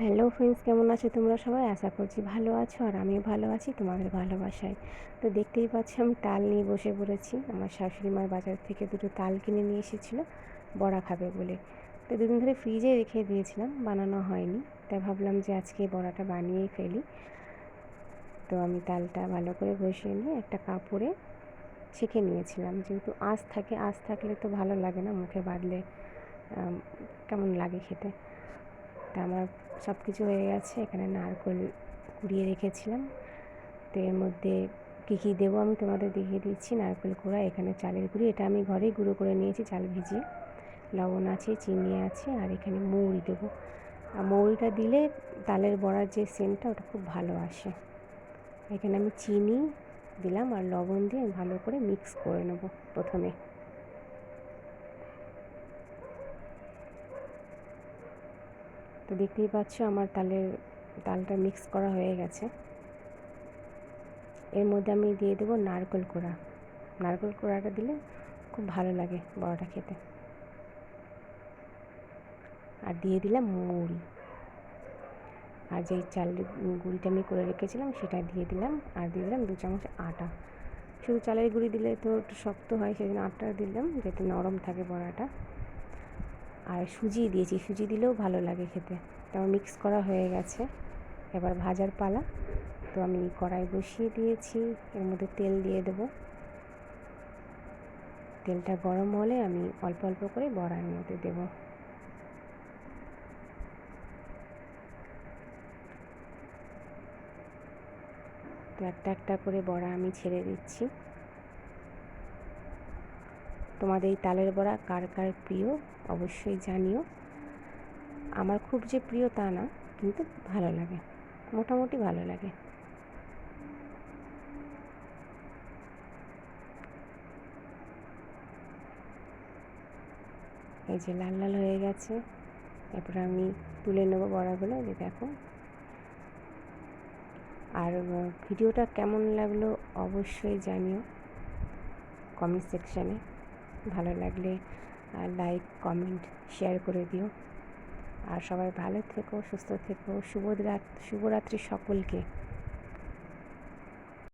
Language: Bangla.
হ্যালো ফ্রেন্ডস, কেমন আছো তোমরা সবাই? আশা করছি ভালো আছো আর আমিও ভালো আছি, তোমাদের ভালোবাসায়। তো দেখতেই পাচ্ছি আমি তাল নিয়ে বসে পড়েছি। আমার শাশুড়ি মার বাজার থেকে দুটো তাল কিনে নিয়ে এসেছিল, বড়া খাবে বলে। তো দুদিন ধরে ফ্রিজে রেখে দিয়েছিলাম, বানানো হয়নি। তাই ভাবলাম যে আজকে বড়াটা বানিয়েই ফেলি। তো আমি তালটা ভালো করে বসিয়ে নিয়ে একটা কাপড়ে ছেঁকে নিয়েছিলাম। যেহেতু আঁশ থাকে, আঁশ থাকলে তো ভালো লাগে না, মুখে বাঁধলে কেমন লাগে খেতে। তা আমার সব কিছু হয়ে গেছে, এখানে নারকোল কুড়িয়ে রেখেছিলাম। তো এর মধ্যে কী কী দেবো আমি তোমাদের দেখিয়ে দিচ্ছি। নারকেল কুড়া, এখানে চালের গুঁড়ি, এটা আমি ঘরেই গুঁড়ো করে নিয়েছি, চাল ভিজিয়ে লবণ আছে, চিনি আছে, আর এখানে মৌরি দেবো। আর মৌরিটা দিলে তালের বড়ার যে সেন্টটা, ওটা খুব ভালো আসে। এখানে আমি চিনি দিলাম আর লবণ দিয়ে ভালো করে মিক্স করে নেব প্রথমে। তো দেখতেই পাচ্ছ আমার তালের, তালটা মিক্স করা হয়ে গেছে। এর মধ্যে আমি দিয়ে দেবো নারকেল কোড়া। নারকেল কোড়াটা দিলে খুব ভালো লাগে বড়াটা খেতে। আর দিয়ে দিলাম মুড়ি। আর যেই চালের গুঁড়িটা আমি করে রেখেছিলাম সেটা দিয়ে দিলাম। আর দিয়ে দিলাম দু চামচ আটা। শুধু চালের গুঁড়ি দিলে তো একটু শক্ত হয় সেই জন্য আটা দিলাম, যাতে নরম থাকে বড়াটা। আর সুজি দিয়েছি। সুজি দিলেও ভালো লাগে খেতে। তাও মিক্স করা হয়ে গেছে। এবার ভাজার পালা। তো আমি কড়াই বসিয়ে দিয়েছি। এর মধ্যে তেল দিয়ে দেব। তেলটা গরম হলে আমি অল্প অল্প করে বড়ার মধ্যে দেব। তো একটা একটা করে বড়া আমি ছেড়ে দিচ্ছি। তোমাদের এই তালের বড়া কার কার প্রিয় অবশ্যই জানিও। আমার খুব যে প্রিয় তা না, কিন্তু ভালো লাগে, মোটামুটি ভালো লাগে। এই যে লাল লাল হয়ে গেছে, এরপরে আমি তুলে নেব বড়াগুলো যে দেখো। আর ভিডিওটা কেমন লাগল অবশ্যই জানিও কমেন্ট সেকশানে ভালো লাগলে লাইক কমেন্ট শেয়ার করে দিও। আর সবাই ভালো থেকো, সুস্থ থেকো শুভরাত শুভরাত্রি সকলকে।